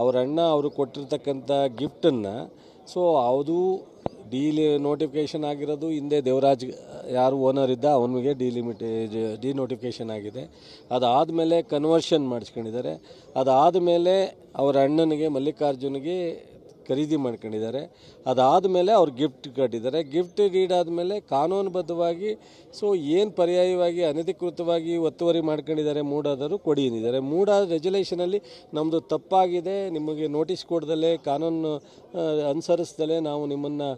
ಅವ್ರ ಅಣ್ಣ ಅವರು ಕೊಟ್ಟಿರ್ತಕ್ಕಂಥ ಗಿಫ್ಟನ್ನು, ಸೊ ಅದು ಡೀಲಿ ನೋಟಿಫಿಕೇಷನ್ ಆಗಿರೋದು ಹಿಂದೆ ದೇವರಾಜ್, ಯಾರು ಓನರ್ ಇದ್ದ ಅವನಿಗೆ ಡಿಲಿಮಿಟ್ ಡಿ ನೋಟಿಫಿಕೇಷನ್ ಆಗಿದೆ. ಅದಾದಮೇಲೆ ಕನ್ವರ್ಷನ್ ಮಾಡಿಸ್ಕೊಂಡಿದ್ದಾರೆ. ಅದಾದಮೇಲೆ ಅವರ ಅಣ್ಣನಿಗೆ, ಮಲ್ಲಿಕಾರ್ಜುನ್ಗೆ ಖರೀದಿ ಮಾಡ್ಕೊಂಡಿದ್ದಾರೆ. ಅದಾದ ಮೇಲೆ ಅವ್ರು ಗಿಫ್ಟ್ ಕಟ್ಟಿದ್ದಾರೆ. ಗಿಫ್ಟ್ ಡೀಡ್ ಆದಮೇಲೆ ಕಾನೂನುಬದ್ಧವಾಗಿ ಸೊ ಏನು ಪರ್ಯಾಯವಾಗಿ, ಅನಧಿಕೃತವಾಗಿ ಒತ್ತುವರಿ ಮಾಡ್ಕೊಂಡಿದ್ದಾರೆ ಮೂಡಾದರು ಕೊಡಿ ಮೂಡಾದ ಮೂಡ ರೆಜುಲೇಷನಲ್ಲಿ ನಮ್ಮದು ತಪ್ಪಾಗಿದೆ. ನಿಮಗೆ ನೋಟಿಸ್ ಕೊಡ್ದಲೇ ಕಾನೂನು ಅನುಸರಿಸ್ದಲೇ ನಾವು ನಿಮ್ಮನ್ನು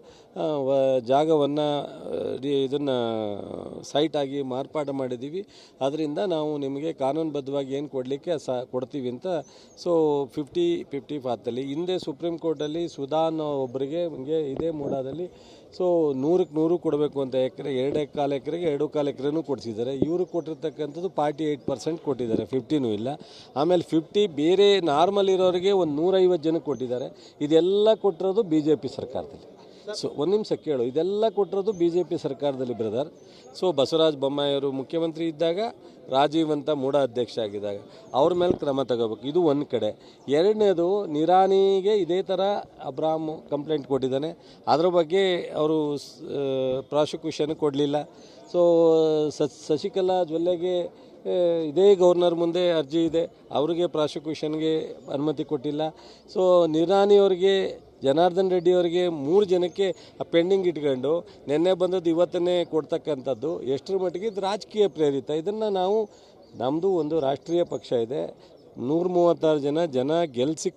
ಜಾಗವನ್ನು ಇದನ್ನು ಸೈಟಾಗಿ ಮಾರ್ಪಾಡು ಮಾಡಿದ್ದೀವಿ. ಅದರಿಂದ ನಾವು ನಿಮಗೆ ಕಾನೂನುಬದ್ಧವಾಗಿ ಏನು ಕೊಡಲಿಕ್ಕೆ ಸ, ಕೊಡ್ತೀವಿ ಅಂತ ಸೊ ಫಿಫ್ಟಿ ಫಿಫ್ಟಿ ಫಾತಲ್ಲಿ ಹಿಂದೆ ಸುಪ್ರೀಂ ಕೋರ್ಟಲ್ಲಿ ಸುಧಾ ಅನ್ನೋ ಒಬ್ಬರಿಗೆ ಹಿಂಗೆ ಇದೇ ಮೂಡಾದಲ್ಲಿ ಸೊ ನೂರಕ್ಕೆ ನೂರು ಕೊಡಬೇಕು ಅಂತ ಎಕರೆ, ಎರಡು ಕಾಲು ಎಕರೆಗೆ ಎರಡು ಕಾಲು ಎಕರೆನೂ ಕೊಡಿಸಿದ್ದಾರೆ. ಇವರು ಕೊಟ್ಟಿರ್ತಕ್ಕಂಥದ್ದು ಫಾರ್ಟಿ ಏಯ್ಟ್ ಪರ್ಸೆಂಟ್ ಕೊಟ್ಟಿದ್ದಾರೆ ಫಿಫ್ಟಿನೂ ಇಲ್ಲ. ಆಮೇಲೆ ಫಿಫ್ಟಿ ಬೇರೆ ನಾರ್ಮಲ್ ಇರೋರಿಗೆ ಒಂದು ನೂರೈವತ್ತು ಜನಕ್ಕೆ ಕೊಟ್ಟಿದ್ದಾರೆ. ಇದೆಲ್ಲ ಕೊಟ್ಟಿರೋದು ಬಿ ಜೆ ಪಿ ಸರ್ಕಾರದಲ್ಲಿ. ಸೊ ಒಂದು ನಿಮಿಷ ಕೇಳು. ಇದೆಲ್ಲ ಕೊಟ್ಟಿರೋದು ಬಿ ಜೆ ಪಿ ಸರ್ಕಾರದಲ್ಲಿ ಬ್ರದರ್ ಸೊ ಬಸವರಾಜ ಬೊಮ್ಮಾಯಿಯವರು ಮುಖ್ಯಮಂತ್ರಿ ಇದ್ದಾಗ ರಾಜೀವ್ ಅಂತ ಮೂಡ ಅಧ್ಯಕ್ಷ ಆಗಿದ್ದಾಗ ಅವ್ರ ಮೇಲೆ ಕ್ರಮ ತಗೋಬೇಕು. ಇದು ಒಂದು ಕಡೆ. ಎರಡನೇದು ನಿರಾಣಿಗೆ ಇದೇ ಥರ ಅಬ್ರಾಮ್ ಕಂಪ್ಲೇಂಟ್ ಕೊಟ್ಟಿದ್ದಾನೆ. ಅದ್ರ ಬಗ್ಗೆ ಅವರು ಪ್ರಾಸಿಕ್ಯೂಷನ್ ಕೊಡಲಿಲ್ಲ. ಸೊ ಶಶಿಕಲಾ ಜೊಲ್ಲೆಗೆ ಆ, ಇದೇ ಗವರ್ನರ್ ಮುಂದೆ ಅರ್ಜಿ ಇದೆ. ಅವರಿಗೆ ಪ್ರಾಸಿಕ್ಯೂಷನ್ಗೆ ಅನುಮತಿ ಕೊಟ್ಟಿಲ್ಲ. ಸೊ ನಿರಾಣಿಯವ್ರಿಗೆ ಜನಾರ್ದನ್ ರೆಡ್ಡಿ ಅವರಿಗೆ ಮೂರು ಜನಕ್ಕೆ ಪೆಂಡಿಂಗ್ ಇಟ್ಕೊಂಡು ನಿನ್ನೆ ಬಂದದ್ದು ಇವತ್ತನ್ನೇ ಕೊಡ್ತಕ್ಕಂಥದ್ದು. ಎಷ್ಟರ ಮಟ್ಟಿಗೆ ಇದು ರಾಜಕೀಯ ಪ್ರೇರಿತ. ಇದನ್ನು ನಾವು ನಮ್ಮದು ಒಂದು ರಾಷ್ಟ್ರೀಯ ಪಕ್ಷ ಇದೆ. ನೂರ ಮೂವತ್ತಾರು ಜನ ಜನ ಗೆಲ್ಲಿಸಿ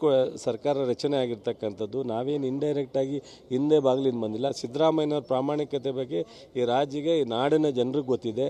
ಸರ್ಕಾರ ರಚನೆ ಆಗಿರ್ತಕ್ಕಂಥದ್ದು. ನಾವೇನು ಇಂಡೈರೆಕ್ಟಾಗಿ ಹಿಂದೆ ಬಾಗಿಲಿಂದ ಬಂದಿಲ್ಲ. ಸಿದ್ದರಾಮಯ್ಯನವ್ರ ಪ್ರಾಮಾಣಿಕತೆ ಬಗ್ಗೆ ಈ ರಾಜ್ಯಗೆ, ಈ ನಾಡಿನ ಜನರಿಗೆ ಗೊತ್ತಿದೆ.